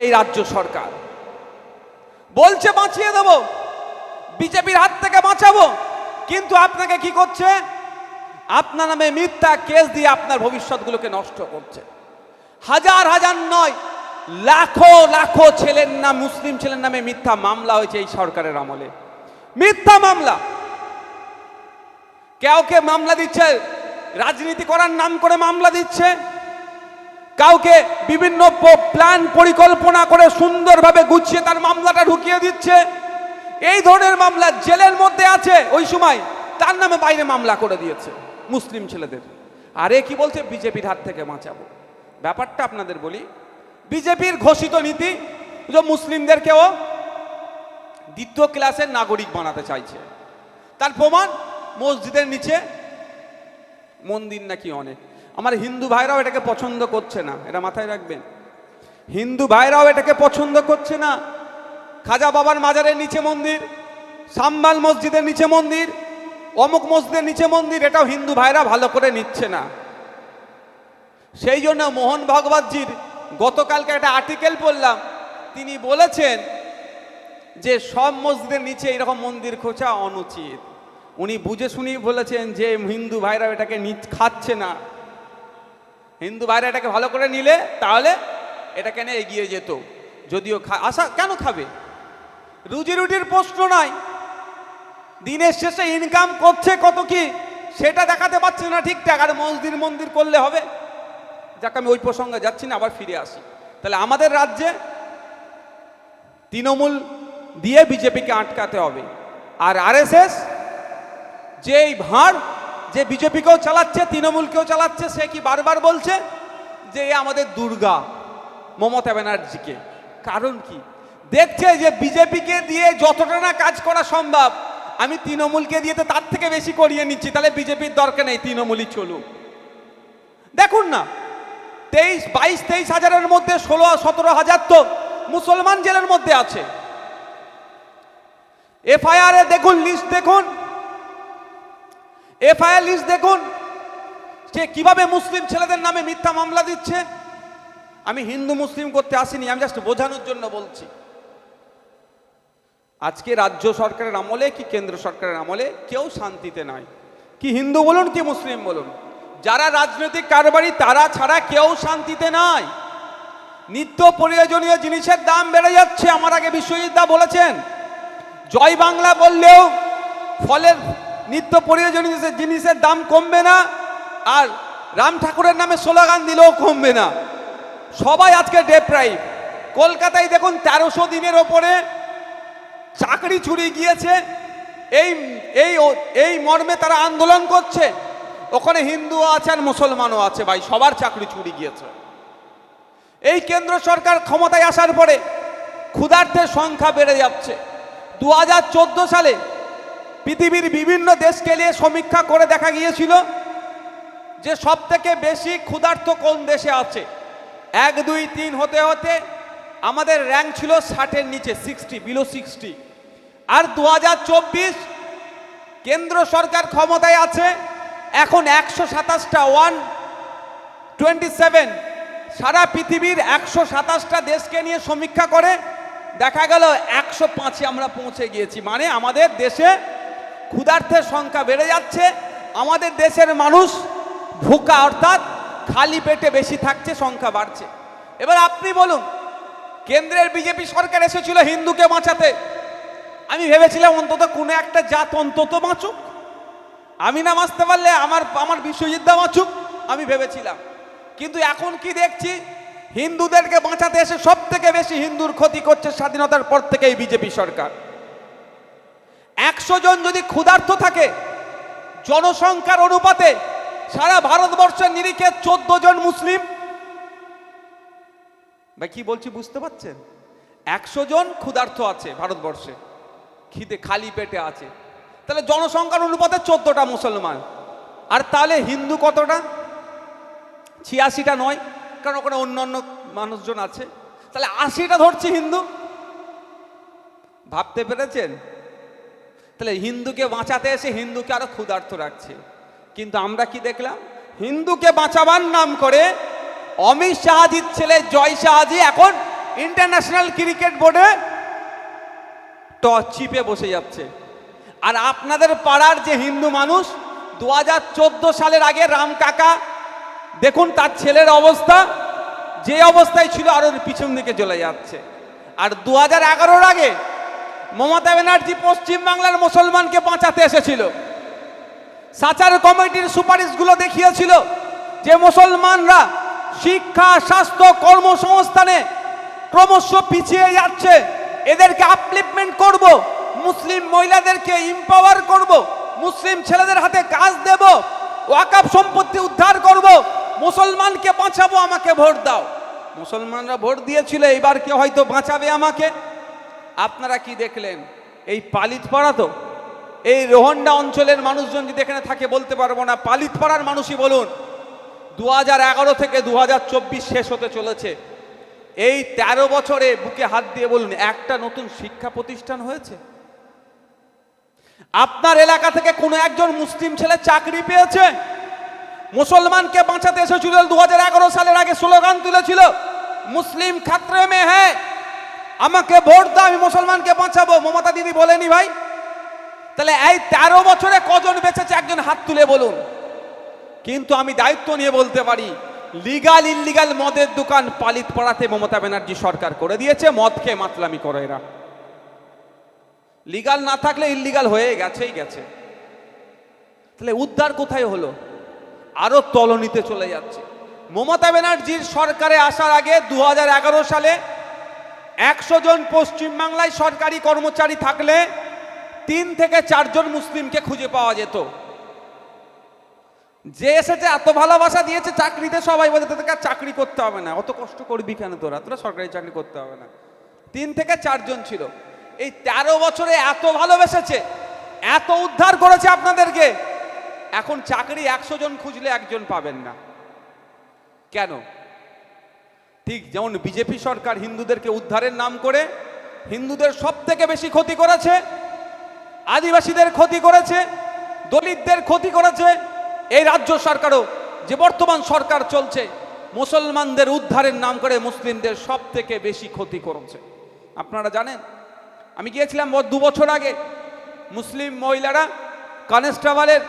এই রাজ্য সরকার। বলছে বাঁচিয়ে দেব, বিজেপির হাত থেকে বাঁচাবো, কিন্তু আপনাকে কি করছে? আপনার নামে মিথ্যা কেস দিয়ে আপনার ভবিষ্যৎগুলোকে নষ্ট করছে। হাজার হাজার নয়, লাখো লাখো ছেলের নাম, মুসলিম ছেলের নামে মিথ্যা মামলা হয়েছে এই সরকারের আমলে। মিথ্যা মামলা। কাউকে মামলা দিচ্ছে? রাজনীতি করার নাম করে মামলা দিচ্ছে? কাউকে বিভিন্ন প্ল্যান পরিকল্পনা করে সুন্দরভাবে গুছিয়ে তার মামলাটা ঢুকিয়ে দিচ্ছে। এই ধরনের মামলা জেলের মধ্যে আছে ওই সময়। তার নামে বাইরে মামলা করে দিয়েছে মুসলিম ছেলেদের। আরে কি বলছে? বিজেপির হাত থেকে বাঁচাবো। ব্যাপারটা আপনাদের বলি, বিজেপির ঘোষিত নীতি যে মুসলিমদেরকেও দ্বিতীয় ক্লাসের নাগরিক বানাতে চাইছে। তার প্রমাণ মসজিদের নিচে মন্দির নাকি অনেক। আমার হিন্দু ভাইরাও এটাকে পছন্দ করছে না। এটা মাথায় রাখবেন। হিন্দু ভাইরাও এটাকে পছন্দ করছে না। খাজা বাবার মাজারের নিচে মন্দির, সাম্বাল মসজিদের নিচে মন্দির, অমুক মসজিদের নিচে মন্দির, এটাও হিন্দু ভাইরা ভালো করে নিচ্ছে না। সেই জন্য মোহন ভগবতজির গতকালকে একটা আর্টিকেল পড়লাম। তিনি বলেছেন যে সব মসজিদের নিচে এরকম মন্দির খোঁচা অনুচিত। উনি বুঝে শুনেই বলেছেন যে হিন্দু ভাইরা এটাকে খাচ্ছে না। হিন্দু ভাইরা এটাকে ভালো করে নিলে তাহলে এটাকে নিয়ে এগিয়ে যেত। যদিও খা, আশা, কেন খাবে? রুজি রুটির প্রশ্ন নয় দিনের শেষে ইনকাম করছে কত কি, সেটা দেখাতে পারছে না ঠিকঠাক। আর মসজিদ মন্দির করলে হবে। যাকে, আমি ওই প্রসঙ্গে যাচ্ছি না, আবার ফিরে আসি। তাহলে আমাদের রাজ্যে তৃণমূল দিয়ে বিজেপিকে আটকাতে হবে। আর আরএসএস যে এই ভাঁড় যে বিজেপিকেও চালাচ্ছে, তৃণমূলকেও চালাচ্ছে, সে কি বারবার বলছে? যে এ আমাদের দুর্গা, মমতা ব্যানার্জিকে। কারণ কি? দেখছে যে বিজেপিকে দিয়ে যতটা না কাজ করা সম্ভব, আমি তৃণমূলকে দিয়ে তো তার থেকে বেশি করিয়ে নিচ্ছি, তাহলে বিজেপির দরকার নেই, তৃণমূলই চলুক। দেখুন না, তেইশ, বাইশ, তেইশ হাজারের মধ্যে ষোলো, সতেরো হাজার তো মুসলমান জেলের মধ্যে আছে। এফআইআর দেখুন লিস্ট দেখুন এফআইআর লিস্ট দেখুন। সে কীভাবে মুসলিম ছেলেদের নামে মিথ্যা মামলা দিচ্ছে? আমি হিন্দু মুসলিম করতে আসিনি, আমি জাস্ট বোঝানোর জন্য বলছি। আজকে রাজ্য সরকারের আমলে কি কেন্দ্র সরকারের আমলে কেউ শান্তিতে নয় কি হিন্দু বলুন, কি মুসলিম বলুন। যারা রাজনৈতিক কারবারি, তারা ছাড়া কেউ শান্তিতে নাই। নিত্য প্রয়োজনীয় জিনিসের দাম বেড়ে যাচ্ছে, আমার আগে বিশ্বজিৎ দা বলেছেন। জয় বাংলা বললেও ফলের নিত্য প্রয়োজনীয় জিনিসের দাম কমবে না, আর রাম ঠাকুরের নামে স্লোগান দিলেও কমবে না। সবাই আজকে ডেপ্রাইভ কলকাতায় দেখুন, তেরোশো দিনের ওপরে চাকরি চুরি গিয়েছে। এই এই এই মর্মে তারা আন্দোলন করছে। ওখানে হিন্দুও আছে আর মুসলমানও আছে ভাই, সবার চাকরি চুরি গিয়েছে। এই কেন্দ্র সরকার ক্ষমতায় আসার পরে ক্ষুধার্থের সংখ্যা বেড়ে যাচ্ছে। দু হাজার চোদ্দ সালে পৃথিবীর বিভিন্ন দেশকে নিয়ে সমীক্ষা করে দেখা গিয়েছিল যে সব থেকে বেশি ক্ষুধার্ত কোন দেশে আছে। এক, দুই, তিন হতে হতে আমাদের র্যাঙ্ক ছিল ষাটের নিচে সিক্সটি বিলো সিক্সটি আর দু হাজার চব্বিশ কেন্দ্র সরকার ক্ষমতায় আছে, এখন একশো সাতাশটা ওয়ান টোয়েন্টি সেভেন সারা পৃথিবীর একশো সাতাশটা দেশকে নিয়ে সমীক্ষা করে দেখা গেল একশো পাঁচে আমরা পৌঁছে গিয়েছি। মানে আমাদের দেশে ক্ষুধার্থের সংখ্যা বেড়ে যাচ্ছে। আমাদের দেশের মানুষ ভুকা অর্থাৎ খালি পেটে বেশি থাকছে, সংখ্যা বাড়ছে। এবার আপনি বলুন, কেন্দ্রের বিজেপি সরকার এসেছিল হিন্দুকে বাঁচাতে। আমি ভেবেছিলাম অন্তত কোনো একটা জাত অন্তত বাঁচুক। আমি না বাঁচতে পারলে আমার আমার বিশ্বযুদ্ধ বাঁচুক, আমি ভেবেছিলাম। কিন্তু এখন কি দেখছি, হিন্দুদেরকে বাঁচাতে এসে সব থেকে বেশি হিন্দুর ক্ষতি করছে স্বাধীনতার পর থেকে এই বিজেপি সরকার। একশো জন যদি ক্ষুধার্ত থাকে, জনসংখ্যার অনুপাতে সারা ভারতবর্ষের নিরিখে চোদ্দ জন মুসলিম। ভাই, কি বলছি বুঝতে পারছেন? একশো জন ক্ষুধার্ত আছে ভারতবর্ষে, খিদে খালি পেটে আছে। তাহলে জনসংখ্যার অনুপাতে চোদ্দটা মুসলমান। আর তাহলে হিন্দু কতটা? ছিয়াশিটা নয়, কারণ ওখানে অন্য অন্য মানুষজন আছে। তাহলে আশিটা ধরছি হিন্দু। ভাবতে পেরেছেন? তাহলে হিন্দুকে বাঁচাতে এসে হিন্দুকে আরও ক্ষুধার্ত রাখছে। কিন্তু আমরা কি দেখলাম? হিন্দুকে বাঁচাবার নাম করে অমিত শাহাজির ছেলে জয় শাহাজি এখন ইন্টারন্যাশনাল ক্রিকেট বোর্ডে টস চিপে বসে যাচ্ছে। আর আপনাদের পাড়ার যে হিন্দু মানুষ দু হাজার চোদ্দ সালের আগে রাম কাকা, দেখুন তার ছেলের অবস্থা, যে অবস্থায় ছিল আরও পিছন দিকে চলে যাচ্ছে। আর দু হাজার আগে মমতা ব্যানার্জি পশ্চিম বাংলার মুসলমানকে বাঁচাতে এসেছিল। সাচার কমিটির সুপারিশগুলো দেখিয়েছিল যে মুসলমানরা শিক্ষা, স্বাস্থ্য, কর্মসংস্থানে ক্রমশ পিছিয়ে যাচ্ছে। এদেরকে আপলিপমেন্ট করব, মুসলিম মহিলাদেরকে ইম্পাওয়ার করব, মুসলিম ছেলেদের হাতে কাজ দেব ওয়াকাপ সম্পত্তি উদ্ধার করব, মুসলমানকে বাঁচাবো, আমাকে ভোট দাও। মুসলমানরা ভোট দিয়েছিল এবার কে হয়তো বাঁচাবে আমাকে। আপনারা কি দেখলেন? এই পালিত পাড়া তো? এই রোহন্ডা অঞ্চলের মানুষজন যদি এখানে থাকে, বলতে পারব না। পালিত পাড়ার মানুষই বলুন দু থেকে দু হাজার চব্বিশ শেষ হতে চলেছে। এই ১৩ বছরে বুকে হাত দিয়ে বলুন, একটা নতুন শিক্ষা প্রতিষ্ঠান হয়েছে? আপনার এলাকা থেকে কোনো একজন মুসলিম ছেলে চাকরি পেয়েছে? মুসলমানকে বাঁচাতে এসেছিল দু হাজার এগারো সালের আগে স্লোগান তুলেছিল, মুসলিম খাত্রে মে হ্যাঁ আমাকে ভোট দাও, আমি মুসলমানকে বাঁচাবো। মমতা দিদি বলেনি ভাই। তাহলে এই তেরো বছরে কজন বেঁচেছে? একজন হাত তুলে বলুন। কিন্তু আমি দায়িত্ব নিয়ে বলতে পারি লিগাল ইল্লিগাল মদের দোকান পালিত পড়াতে মমতা ব্যানার্জি সরকার করে দিয়েছে, মদ খেয়ে মাতলামি করে এরা। লিগাল না থাকলে ইল্লিগাল হয়ে গেছেই গেছে। তাহলে উদ্ধার কোথায় হলো? আরও তলনিতে চলে যাচ্ছে। মমতা ব্যানার্জির সরকারে আসার আগে দু হাজার এগারো সালে একশো জন পশ্চিমবাংলায় সরকারি কর্মচারী থাকলে তিন থেকে চারজন মুসলিমকে খুঁজে পাওয়া যেত। যে এসেছে এত ভালোবাসা দিয়েছে, চাকরিতে সবাই বলে তোদেরকে চাকরি করতে হবে না। অত কষ্ট করবি কেন তোরা? তোরা সরকারি চাকরি করতে হবে না। তিন থেকে চারজন ছিল। এই তেরো বছরে এত ভালোবেসেছে, এত উদ্ধার করেছে আপনাদেরকে। এখন চাকরি একশো জন খুঁজলে একজন পাবেন না। কেন? ঠিক যেমন বিজেপি সরকার হিন্দুদেরকে উদ্ধারের নাম করে হিন্দুদের সব থেকে বেশি ক্ষতি করেছে, আদিবাসীদের ক্ষতি করেছে, দলিতদের ক্ষতি করেছে, এই রাজ্য সরকারও যে বর্তমান সরকার চলছে, মুসলমানদের উদ্ধারের নাম করে মুসলিমদের সব থেকে বেশি ক্ষতি করেছে। আপনারা জানেন, আমি গিয়েছিলাম দু বছর আগে মুসলিম মহিলারা কনস্টেবলের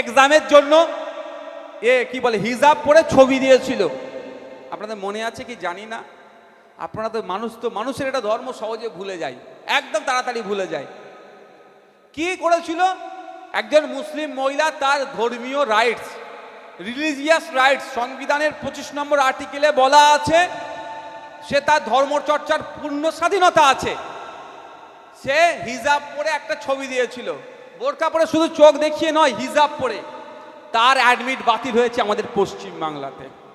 এক্সামের জন্য এ কি বলে, হিজাব পরে ছবি দিয়েছিল। আপনাদের মনে আছে কি? জানি না। আপনারা তো মানুষ তো, মানুষের এটা ধর্ম সহজে ভুলে যায়। একদম তাড়াতাড়ি ভুলে যায়। কি করেছিল? একজন মুসলিম মহিলা তার ধর্মীয় রাইটস রিলিজিয়াস রাইটস সংবিধানের পঁচিশ নম্বর আর্টিকেলে বলা আছে, সে তার ধর্মচর্চার পূর্ণ স্বাধীনতা আছে। সে হিজাব পরে একটা ছবি দিয়েছিল। বোরকা পরে শুধু চোখ দেখিয়ে নয়, হিজাব পরে। তার অ্যাডমিট বাতিল হয়েছে আমাদের পশ্চিম বাংলাতে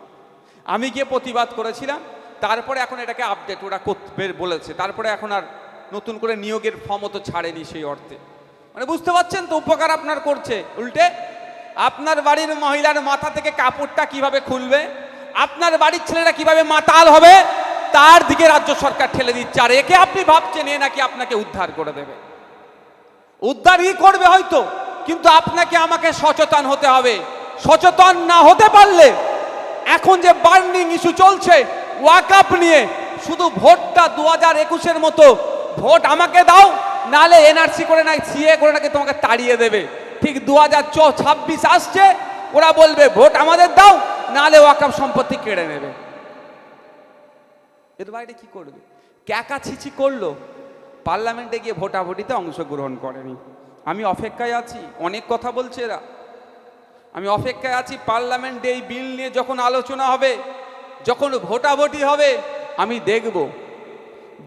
আমি গিয়ে প্রতিবাদ করেছিলাম, তারপরে এখন এটাকে আপডেট ওরা করতে বলেছে। তারপরে এখন আর নতুন করে নিয়োগের ফর্মও তো ছাড়েনি সেই অর্থে। মানে বুঝতে পারছেন তো উপকার আপনার করছে। উল্টে, আপনার বাড়ির মহিলার মাথা থেকে কাপড়টা কীভাবে খুলবে? আপনার বাড়ির ছেলেরা কীভাবে মাতাল হবে? তার দিকে রাজ্য সরকার ঠেলে দিচ্ছে। আর একে আপনি ভাবছেন, এ নাকি আপনাকে উদ্ধার করে দেবে। উদ্ধারই করবে হয়তো, কিন্তু আপনাকে আমাকে সচেতন হতে হবে। সচেতন না হতে পারলে এখন যে বার্নিং ইস্যু চলছে ওয়াকআপ নিয়ে, শুধু ভোটটা দু হাজার একুশের মতো, ভোট আমাকে দাও, নালে এনআরসি করে না সিএ করে নাকি তোমাকে তাড়িয়ে দেবে। ঠিক দু হাজার ছাব্বিশ আসছে, ওরা বলবে, ভোট আমাদের দাও, নালে ওয়াকআপ সম্পত্তি কেড়ে নেবে। এর বাইরে কি করবে? ক্যাকা ছিচি করল, পার্লামেন্টে গিয়ে ভোটাভুটিতে অংশগ্রহণ করেনি। আমি অপেক্ষায় আছি, অনেক কথা বলছে এরা। আমি অপেক্ষায় আছি পার্লামেন্টে এই বিল নিয়ে যখন আলোচনা হবে, যখন ভোটাভুটি হবে, আমি দেখব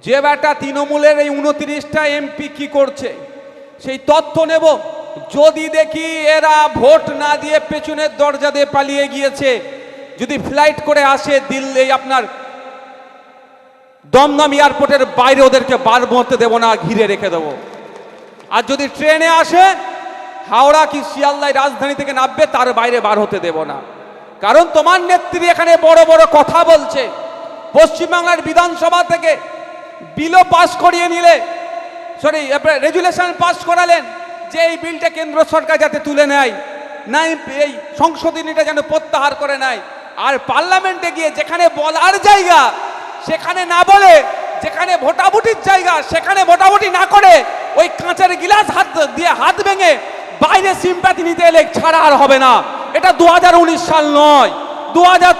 যে বেটা তৃণমূলের এই উনত্রিশটা এমপি কি করছে। সেই তথ্য নেব। যদি দেখি এরা ভোট না দিয়ে পেছনের দরজা দিয়ে পালিয়ে গিয়েছে, যদি ফ্লাইট করে আসে দিল্লি, আপনার দমদম এয়ারপোর্টের বাইরে ওদেরকে বার মতে দেবো না, ঘিরে রেখে দেবো। আর যদি ট্রেনে আসে হাওড়া কি শিয়ালদায় রাজধানী থেকে নামবে, তার বাইরে বার হতে দেব না। কারণ তোমার নেত্রী এখানে বড় বড় কথা বলছে। পশ্চিমবাংলার বিধানসভা থেকে বিলও পাস করিয়ে নিলে সরি রেজুলেশন পাস করালেন, যে এই বিলটা কেন্দ্র সরকার যাতে তুলে নেয়, না এই সংশোধনীটা যেন প্রত্যাহার করে নেয়। আর পার্লামেন্টে গিয়ে যেখানে বলার জায়গা, সেখানে না বলে, যেখানে ভোটাভুটির জায়গা, সেখানে ভোটাভুটি না করে, ওই কাঁচের গিলাস হাত দিয়ে হাত ভেঙে বাইরে সিম্প্যাথি নিতে এলে ছাড়া আর হবে না। এটা দুহাজার উনিশ সাল নয় দু হাজার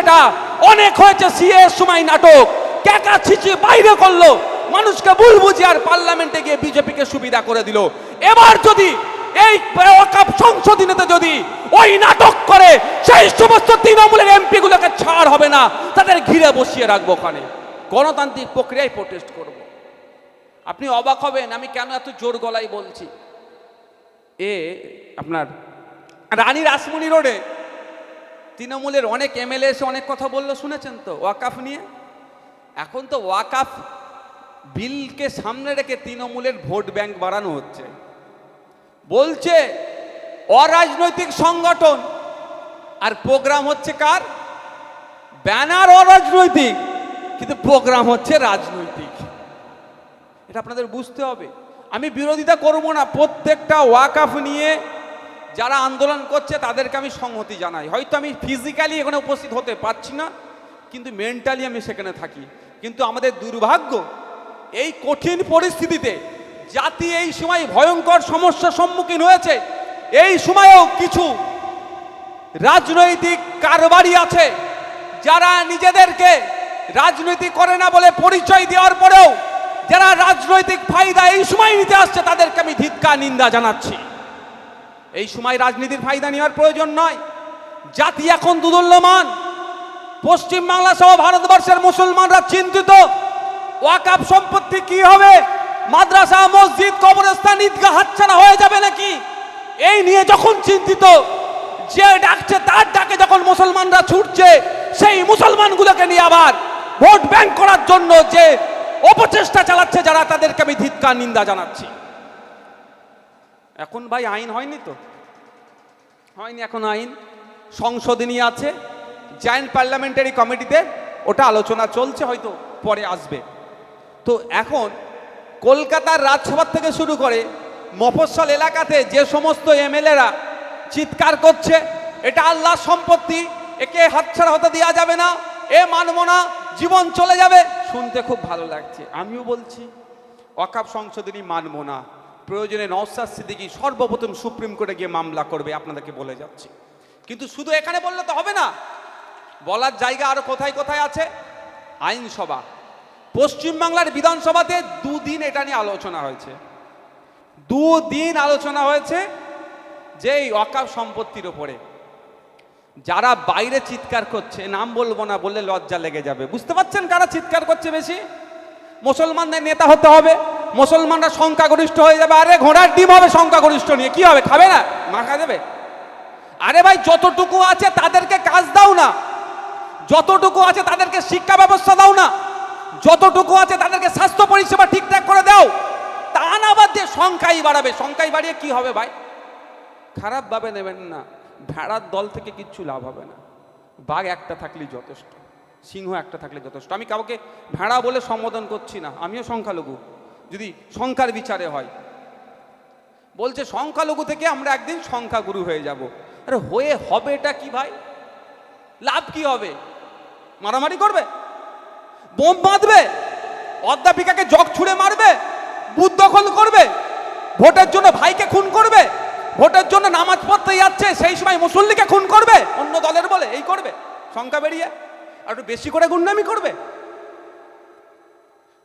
এটা। অনেক হয়েছে সিএ সময় নাটক। ক্যাকা ছিচি বাইরে করল। মানুষকে ভুল বুঝি আর পার্লামেন্টে গিয়ে বিজেপিকে সুবিধা করে দিল। এবার যদি এই সংশোধনীতে যদি ওই নাটক করে, সেই সমস্ত তৃণমূলের এমপি গুলোকে ছাড় হবে না। তাদের ঘিরে বসিয়ে রাখব ওখানে। গণতান্ত্রিক প্রক্রিয়ায় প্রোটেস্ট করব। আপনি অবাক হবেন, আমি কেন এত জোর গলায় বলছি? এ আপনার রানী রাসমণি রোডে তৃণমূলের অনেক এমএলএ এসে অনেক কথা বলল, শুনেছেন তো? ওয়াকাফ নিয়ে? এখন তো ওয়াকাফ বিলকে সামনে রেখে তৃণমূলের ভোট ব্যাংক বাড়ানো হচ্ছে। বলছে, অরাজনৈতিক সংগঠন। আর প্রোগ্রাম হচ্ছে কার? ব্যানার অরাজনৈতিক। কিন্তু প্রোগ্রাম হচ্ছে রাজনৈতিক। এটা আপনাদের বুঝতে হবে। আমি বিরোধিতা করব না, প্রত্যেকটা ওয়াকাফ নিয়ে যারা আন্দোলন করছে তাদেরকে আমি সংহতি জানাই। হয়তো আমি ফিজিক্যালি এখানে উপস্থিত হতে পারছি না, কিন্তু মেন্টালি আমি সেখানে থাকি। কিন্তু আমাদের দুর্ভাগ্য, এই কঠিন পরিস্থিতিতে জাতি এই সময় ভয়ঙ্কর সমস্যার সম্মুখীন হয়েছে। এই সময়েও কিছু রাজনৈতিক কারবারি আছে, যারা নিজেদেরকে রাজনীতি করে না বলে পরিচয় দেওয়ার পরেও যারা রাজনৈতিক ফায়দা এই সময় নিতে আসছে, তাদেরকে আমি ধিক্কা নিন্দা জানাচ্ছি। এই সময় রাজনীতির ফায়দা নেওয়ার প্রয়োজন নয়। জাতি এখন দুদুল্যমান। পশ্চিমবাংলা সহ ভারতবর্ষের মুসলমানরা চিন্তিত। ওয়াকাপ সম্পত্তি কি হবে? মাদ্রাসা, মসজিদ, কবরস্থান, ঈদগাহ হাতছাড়া হয়ে যাবে নাকি? এই নিয়ে যখন চিন্তিত, যে ডাকছে তার ডাকে যখন মুসলমানরা ছুটছে, সেই মুসলমানগুলোকে নিয়ে আবার ভোট ব্যাংক করার জন্য যে অপচেষ্টা চালাচ্ছে যারা তাদেরকে আমি ধিক্কার, নিন্দা জানাচ্ছি। এখন ভাই আইন হয়নি তো? হয়নি এখন আইন। সংশোধনী আছে জয়েন্ট পার্লামেন্টারি কমিটিতে ওটা আলোচনা চলছে, হয়তো পরে আসবে। তো এখন কলকাতার রাজসভার থেকে শুরু করে মফস্বল এলাকাতে যে সমস্ত এমএলএরা চিৎকার করছে, এটা আল্লাহর সম্পত্তি, একে হাতছাড়া হতে দেওয়া যাবে না, এ মানব না জীবন চলে যাবে। শুনতে খুব ভালো লাগছে। আমিও বলছি ওয়াকাপ সংশোধনী মানব না। প্রয়োজনে নওসাদ সিদ্দিকি সর্বপ্রথম সুপ্রিম কোর্টে গিয়ে মামলা করবে, আপনাদেরকে বলে যাচ্ছি। কিন্তু শুধু এখানে বললে তো হবে না। বলার জায়গা আরও কোথায় কোথায় আছে? আইনসভা। পশ্চিমবাংলার বিধানসভাতে দুদিন এটা নিয়ে আলোচনা হয়েছে। দুদিন আলোচনা হয়েছে যে এই অকাপ সম্পত্তির ওপরে যারা বাইরে চিৎকার করছে, নাম বলব না বললে লজ্জা লেগে যাবে। বুঝতে পারছেন কারা চিৎকার করছে বেশি? মুসলমানদের নেতা হতে হবে, মুসলমানরা সংখ্যাগরিষ্ঠ হয়ে যাবে, আরে ঘোড়ার ডিম হবে সংখ্যাগরিষ্ঠ নিয়ে, কি হবে, খাবে না? মাখা দেবে? আরে ভাই, যতটুকু আছে তাদেরকে কাজ দাও না। যতটুকু আছে তাদেরকে শিক্ষা ব্যবস্থা দাও না। যতটুকু আছে তাদেরকে স্বাস্থ্য পরিষেবা ঠিকঠাক করে দাও। তা না বাদ দিয়ে সংখ্যাই বাড়াবে। সংখ্যাই বাড়িয়ে কি হবে ভাই? খারাপভাবে নেবেন না। ভেড়ার দল থেকে কিচ্ছু লাভ হবে না। বাঘ একটা থাকলেই যথেষ্ট, সিংহ একটা থাকলে যথেষ্ট। আমি কাউকে ভেড়া বলে সম্বোধন করছি না, আমিও সংখ্যালঘু। যদি সংখ্যার বিচারে হয়, বলছে সংখ্যালঘু থেকে আমরা একদিন সংখ্যাগুরু হয়ে যাব। আরে হয়ে হবে এটা কি ভাই? লাভ কি হবে? মারামারি করবে? বোম বাঁধবে? অধ্যাপিকাকে জগ ছুঁড়ে মারবে? বুথ দখল করবে? ভোটের জন্য ভাইকে খুন করবে? ভোটের জন্য নামাজ পড়তে যাচ্ছে, সেই সময় মুসল্লিকে খুন করবে। অন্য দলের বলে, এই করবে। সংখ্যা বেরিয়ে, আর একটু বেশি করে গুন্ডামি করবে।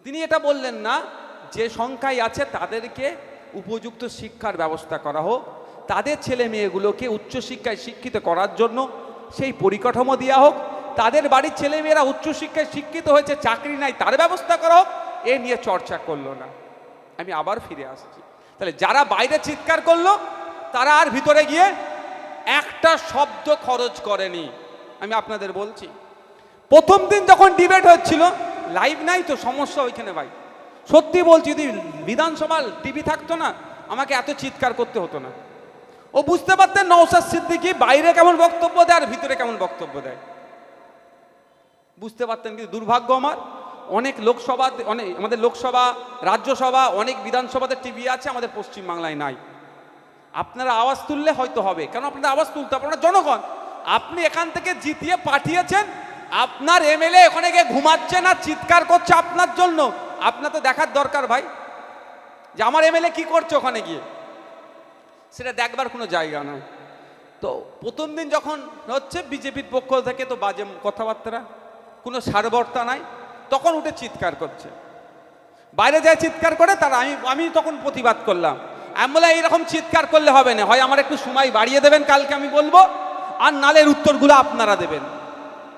তিনি এটা বললেন না, যে সংখ্যায় আছে তাদেরকে উপযুক্ত শিক্ষার ব্যবস্থা করা হোক। তাদের ছেলে মেয়েগুলোকে উচ্চশিক্ষায় শিক্ষিত করার জন্য সেই পরিকাঠামো দেওয়া হোক। তাদের বাড়ির ছেলেমেয়েরা উচ্চশিক্ষায় শিক্ষিত হয়েছে, চাকরি নাই, তার ব্যবস্থা করা হোক। এ নিয়ে চর্চা করল না। আমি আবার ফিরে আসছি। তাহলে যারা বাইরে চিৎকার করল তারা আর ভিতরে গিয়ে একটা শব্দ খরচ করেনি। আমি আপনাদের বলছি, প্রথম দিন যখন ডিবেট হচ্ছিল লাইভ নাই তো, সমস্যা ওইখানে ভাই। সত্যি বলছি, যদি বিধানসভার টিভি থাকতো না, আমাকে এত চিৎকার করতে হতো না। ও বুঝতে পারতেন নৌসাদ সিদ্দিকি বাইরে কেমন বক্তব্য দেয় আর ভিতরে কেমন বক্তব্য দেয়। বুঝতে পারতেন কিন্তু দুর্ভাগ্য আমার। অনেক লোকসভা, অনেক, আমাদের লোকসভা, রাজ্যসভা, অনেক বিধানসভাতে টিভি আছে, আমাদের পশ্চিমবাংলায় নাই। আপনারা আওয়াজ তুললে হয়তো হবে। কেন আপনারা আওয়াজ তুলতে আপনারা জনগণ, আপনি এখান থেকে জিতিয়ে পাঠিয়েছেন। আপনার এমএলএ ওখানে গিয়ে ঘুমাচ্ছে না, চিৎকার করছে আপনার জন্য। আপনার তো দেখার দরকার ভাই। যে আমার এমএলএ কি করছে ওখানে গিয়ে? সেটা দেখবার কোনো জায়গা নয় তো প্রথম দিন যখন হচ্ছে বিজেপির পক্ষ থেকে তো বাজে কথাবার্তা, কোনো সারবর্তা নাই, তখন উঠে চিৎকার করছে। বাইরে যায় চিৎকার করে, তার আমি আমি তখন প্রতিবাদ করলাম। আমি বলে এইরকম চিৎকার করলে হবে না। হয় আমার একটু সময় বাড়িয়ে দেবেন, কালকে আমি বলব, আর নালের উত্তরগুলো আপনারা দেবেন।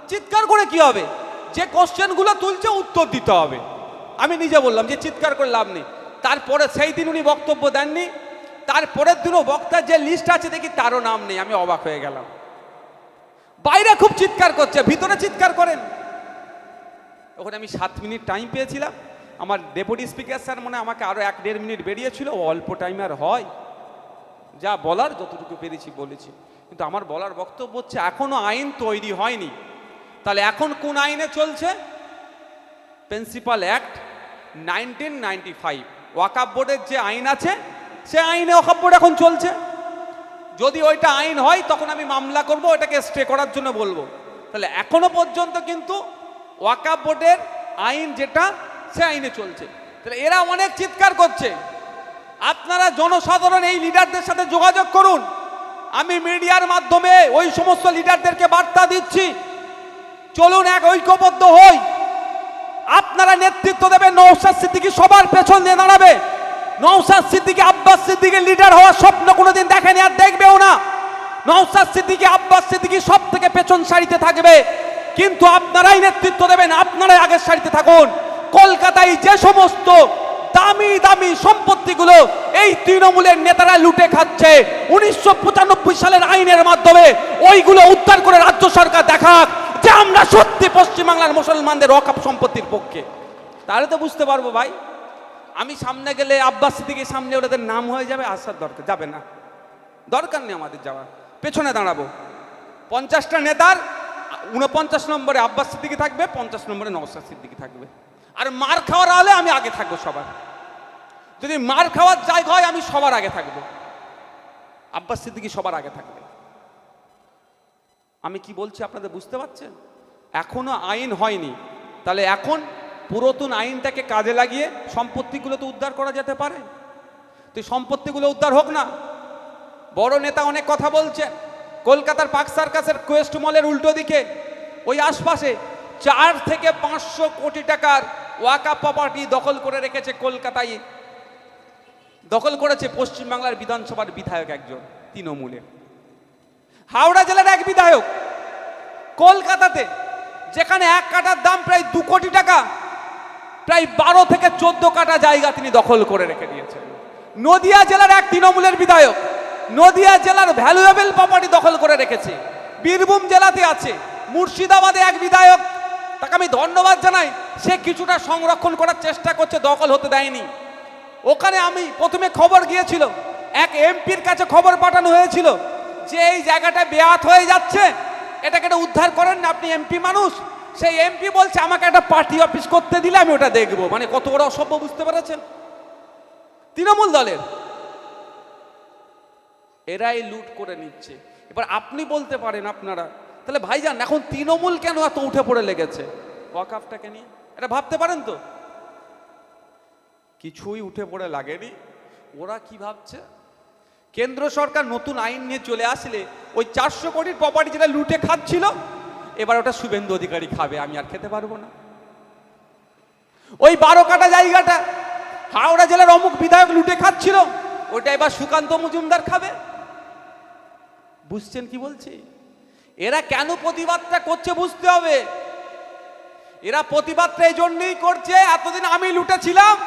চিৎকার করে কি হবে? যে কোশ্চেনগুলো তুলছে, উত্তর দিতে হবে। আমি নিজে বললাম যে চিৎকার করে লাভ নেই। তারপরে সেই দিন উনি বক্তব্য দেননি। তারপরের দিনও বক্তার যে লিস্ট আছে, দেখি তারও নাম নেই, আমি অবাক হয়ে গেলাম। বাইরে খুব চিৎকার করছে, ভিতরে চিৎকার করেন। ওখানে আমি সাত মিনিট টাইম পেয়েছিলাম। আমার ডেপুটি স্পিকার স্যার মনে আমাকে আরও এক দেড় মিনিট বেরিয়েছিল অল্প টাইম আর হয়। যা বলার যতটুকু পেরেছি বলেছি। কিন্তু আমার বলার বক্তব্য হচ্ছে এখনও আইন তৈরি হয়নি। তাহলে এখন কোন আইনে চলছে? Principal act nineteen ninety five ওয়াকাপ বোর্ডের যে আইন আছে, সে আইনে ওয়াকাপ বোর্ড এখন চলছে। যদি ওইটা আইন হয়, তখন আমি মামলা করব ওটাকে স্টে করার জন্য বলব। তাহলে এখনও পর্যন্ত কিন্তু ওয়াকাপ বোর্ডের আইন যেটা সে আইনে চলছে। তাহলে এরা অনেক চিৎকার করছে। আপনারা জনসাধারণ এই লিডারদের সাথে যোগাযোগ করুন। আমি মিডিয়ার মাধ্যমে ওই সমস্ত লিডারদেরকে বার্তা দিচ্ছি। চলুন এক ঐক্যবদ্ধ হই। আপনারা নেতৃত্ব দেবেন নৌসাদ সিদ্দিকি সবার পেছন দিয়ে দাঁড়াবে। নৌসাদ সিদ্দিকি, আব্বাস সিদ্দিকি লিডার হওয়ার স্বপ্ন কোনোদিন দেখেনি আর দেখবেও না। নৌসাদ সিদ্দিকি, আব্বাস সিদ্দিকি সব থেকে পেছন সারিতে থাকবে। কিন্তু আপনারাই নেতৃত্ব দেবেন, আপনারাই আগের সারিতে থাকুন। কলকাতায় যে সমস্ত দামি দামি সম্পত্তিগুলো এই তৃণমূলের নেতারা লুটে খাচ্ছে, উনিশশো পঁচানব্বই সালের আইনের মাধ্যমে ওইগুলো উদ্ধার করে রাজ্য সরকার দেখাক যে আমরা সত্যি পশ্চিমবাংলার মুসলমানদের অকাপ সম্পত্তির পক্ষে। তাহলে তো বুঝতে পারব ভাই, আমি সামনে গেলে আব্বাস সিদ্দিকের সামনে ওদের নাম হয়ে যাবে আসার দরকার, যাবে না। দরকার নেই আমাদের যাওয়া পেছনে দাঁড়াবো। পঞ্চাশটা নেতার, উনপঞ্চাশ নম্বরে আব্বাস সিদ্দিকি থাকবে, পঞ্চাশ নম্বরে নওসাদ সিদ্দিকি থাকবে। আর মার খাওয়ার হলে আমি আগে থাকব সবার। যদি মার খাওয়ার জায়গা হয়, আমি সবার আগে থাকব। আব্বাস সিদ্দিকি সবার আগে থাকবে। আমি কি বলছি আপনাদের বুঝতে পারছেন? এখনও আইন হয়নি। তাহলে এখন পুরাতন আইনটাকে কাজে লাগিয়ে সম্পত্তিগুলো তো উদ্ধার করা যেতে পারে। তো সম্পত্তিগুলো উদ্ধার হোক না। বড় নেতা অনেক কথা বলছেন কলকাতার পাক সার্কাসের কোয়েস্ট মলের উল্টো দিকে। ওই আশপাশে চার থেকে পাঁচশো কোটি টাকার ওয়াকা প্রপার্টি দখল করে রেখেছে কলকাতায়। দখল করেছে পশ্চিমবাংলার বিধানসভার বিধায়ক একজন, তৃণমূলের। হাওড়া জেলার এক বিধায়ক, কলকাতাতে, যেখানে এক কাটার দাম প্রায় দু কোটি টাকা, প্রায় বারো থেকে চোদ্দ কাটা জায়গা তিনি দখল করে রেখে দিয়েছেন। নদিয়া জেলার এক তৃণমূলের বিধায়ক, নদিয়া জেলার ভ্যালুয়েবল প্রপার্টি দখল করে রেখেছে। বীরভূম জেলাতে আছে, মুর্শিদাবাদে এক বিধায়ক তাকে আমি ধন্যবাদ জানাই। সে কিছুটা সংরক্ষণ করার চেষ্টা করছে, দখল হতে দেয়নি। ওখানে আমি প্রথমে খবর গিয়েছিল, এক এমপির কাছে খবর পাঠানো হয়েছিল যে এই জায়গাটা বেয়াত হয়ে যাচ্ছে, এটাকে এটা উদ্ধার করেন না, আপনি এমপি মানুষ। সেই এমপি বলছে, আমাকে একটা পার্টি অফিস করতে দিলে আমি ওটা দেখব। মানে কত বড় অসভ্য, বুঝতে পেরেছেন? তৃণমূল দলের। এরাই লুট করে নিচ্ছে। এবার আপনি বলতে পারেন আপনারা তাহলে ভাইজান এখন তৃণমূল কেন এত উঠে পড়ে লেগেছে? ওয়াকাফটাকে নিয়ে? এটা ভাবতে পারেন তো। কিছুই উঠে পড়ে লাগেনি। ওরা কি ভাবছে? কেন্দ্র সরকার নতুন আইন নিয়ে চলে আসলে ওই চারশো কোটির প্রপার্টি যেটা লুটে খাচ্ছিল এবার ওটা শুভেন্দু অধিকারী খাবে আমি আর খেতে পারব না। ওই বারো কাটা জায়গাটা হাওড়া জেলার অমুক বিধায়ক লুটে খাচ্ছিল ওটা এবার সুকান্ত মজুমদার খাবে। বুঝছেন কি বলছি? এরা কেন প্রতিবাদটা করছে বুঝতে হবে। এরা প্রতিবাদটা এই জন্যই করছে, এতদিন আমি লুটেছিলাম,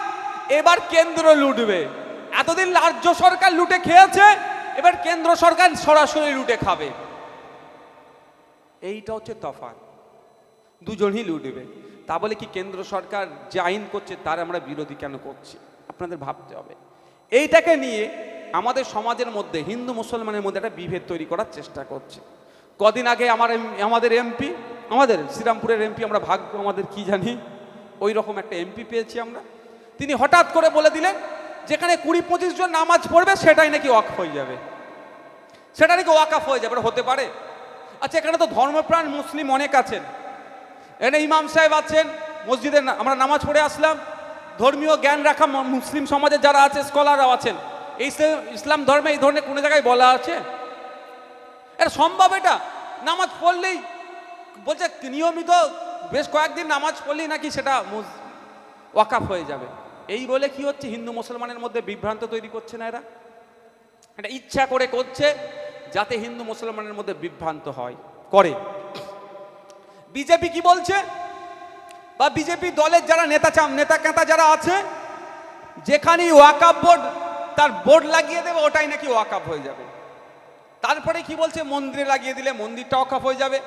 এবার কেন্দ্র লুটবে। এতদিন রাজ্য সরকার লুটে খেয়েছে, এবার কেন্দ্র সরকার সরাসরি লুটে খাবে। এইটা হচ্ছে তফাৎ। দুজনই লুটবে। তা বলে কি কেন্দ্র সরকার যে আইন করছে, তার আমরা বিরোধী কেন করছি? আপনাদের ভাবতে হবে। এইটাকে নিয়ে আমাদের সমাজের মধ্যে, হিন্দু মুসলমানের মধ্যে একটা বিভেদ তৈরি করার চেষ্টা করছে। কদিন আগে আমার আমাদের এমপি, আমাদের শ্রীরামপুরের এমপি, আমরা ভাগ্য আমাদের কি জানি ওই রকম একটা এমপি পেয়েছি আমরা। তিনি হঠাৎ করে বলে দিলেন, যেখানে কুড়ি পঁচিশ জন নামাজ পড়বে, সেটাই নাকি ওয়াকফ হয়ে যাবে। সেটা নাকি ওয়াকাফ হয়ে যাবে হতে পারে। আচ্ছা এখানে তো ধর্মপ্রাণ মুসলিম অনেক আছেন। এখানে ইমাম সাহেব আছেন মসজিদে আমরা নামাজ পড়ে আসলাম। ধর্মীয় জ্ঞান রাখা মুসলিম সমাজে যারা আছে, স্কলাররাও আছেন। এই ইসলাম ধর্মে এই ধরনের কোনো জায়গায় বলা আছে? এটা সম্ভব এটা? নামাজ পড়লেই, বলছে নিয়মিত বেশ কয়েকদিন নামাজ পড়লেই নাকি সেটা ওয়াকাফ হয়ে যাবে। এই বলে কি হচ্ছে? হিন্দু মুসলমানের মধ্যে বিভ্রান্ত তৈরি করছে না এরা? এটা ইচ্ছা করে করছে যাতে হিন্দু মুসলমানের মধ্যে বিভ্রান্ত হয়, করে। বিজেপি কি বলছে? বা বিজেপি দলের যারা নেতা চাম, নেতা কেতা যারা আছে, যেখানেই ওয়াকাপ বোর্ড, তার বোর্ড লাগিয়ে দেবে, ওটাই নাকি ওয়াকাপ হয়ে যাবে। তারপরে কি বলছে? মন্দিরে লাগিয়ে দিলে মন্দিরটা অকাপ হয়ে যাবে।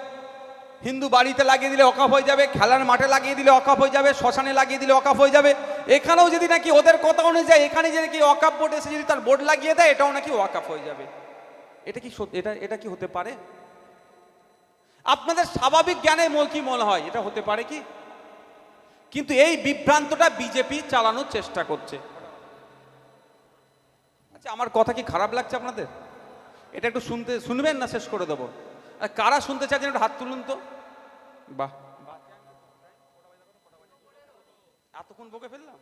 হিন্দু বাড়িতে লাগিয়ে দিলে অকাপ হয়ে যাবে, খেলার মাঠে লাগিয়ে দিলে অকাপ হয়ে যাবে, শ্মশানে লাগিয়ে দিলে অকাপ হয়ে যাবে। এখানেও যদি নাকি ওদের কথা অনুযায়ী এখানে যদি নাকি অকাপ বোর্ড এসে যদি তার বোর্ড লাগিয়ে দেয়, এটাও নাকি ওয়াকাপ হয়ে যাবে। এটা কি এটা এটা কি হতে পারে? আপনাদের স্বাভাবিক জ্ঞানে কি মনে হয়? এটা হতে পারে কি? কিন্তু এই বিভ্রান্তটা বিজেপি চালানোর চেষ্টা করছে। আচ্ছা আমার কথা কি খারাপ লাগছে আপনাদের? এটা একটু শুনতে, শুনবেন না? শেষ করে দেবো। আর কারা শুনতে চাইছেন একটু হাত তুলুন তো। বাহ। এতক্ষণ বকে ফেললাম?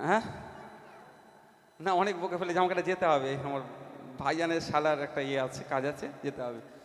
হ্যাঁ? না, অনেক বকে ফেলে আমাকে যেতে হবে। আমার ভাইজানের শালার একটা ইয়ে আছে, কাজ আছে, যেতে হবে।